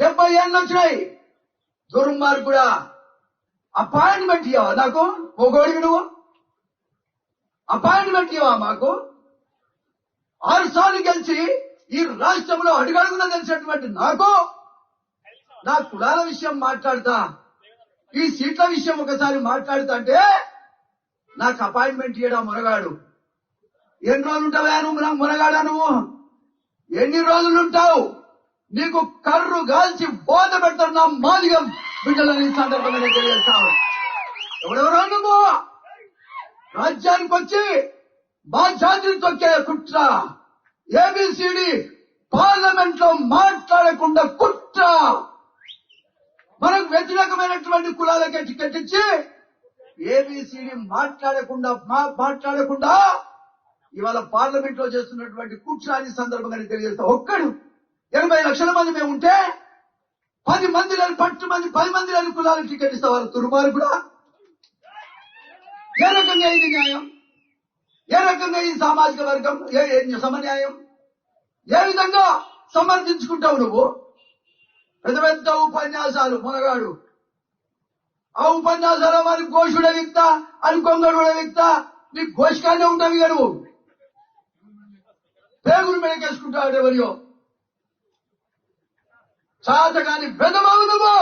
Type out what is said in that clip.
డెబ్బై ఏళ్ళు వచ్చినాయి. దుర్మార్గుడా అపాయింట్మెంట్ ఇవ్వవా నాకు? ఒకడికి నువ్వు? అపాయింట్మెంట్ ఇవ్వవా మాకు? ఆరు సార్లు గెలిచి ఈ రాష్ట్రంలో అడుగడుగున తెలిసినటువంటి నాకు? నా కులాల విషయం మాట్లాడతా. ఈ సీట్ల విషయం ఒకసారి మాట్లాడుతా అంటే నాకు అపాయింట్మెంట్ ఇయ్యడా మునగాడు ఎన్ని రోజులు ఉంటావా నువ్వు నాకు మునగాడా నువ్వు? ఎన్ని రోజులు ఉంటావు నీకు కర్రు గాల్చి బోధ పెడతారు మాల్యం బిడ్డలని సందర్భంగా తెలియజేస్తాను. ఎవడెవరో నువ్వు రాజ్యానికి వచ్చి మా జాతిని తొక్కే కుట్ర. ఏబిసిడి పార్లమెంట్లో మాట్లాడకుండా కుట్ర. మనకు వ్యతిరేకమైనటువంటి కులాలకే టికెట్ ఇచ్చి ఏబిసిడి మాట్లాడకుండా మా- మాట్లాడకుండా ఇవాళ పార్లమెంట్లో చేస్తున్నటువంటి కుట్రాని సందర్భంగా తెలియజేస్తా. ఒక్కడు ఎనభై లక్షల మంది మేము ఉంటే పది మంది లేని పట్టు మంది పది మంది లేని కులాలకు టికెట్ ఇస్తా వాళ్ళు తురుమారు కూడా. ఏ రకంగా ఇది న్యాయం? ఏ రకంగా ఈ సామాజిక వర్గం? ఏ సమన్యాయం? ఏ విధంగా సమర్థించుకుంటావు నువ్వు? పెద్ద పెద్ద ఉపన్యాసాలు మునగాడు. ఆ ఉపన్యాసాలు మరి ఘోషుడ వ్యక్త అని వ్యక్త. నీ ఘోషకానే ఉంటావు ఇక నువ్వు. పేగులు మెడకేసుకుంటావు ఎవరియో. చాతగాని బెదమావు నువ్వు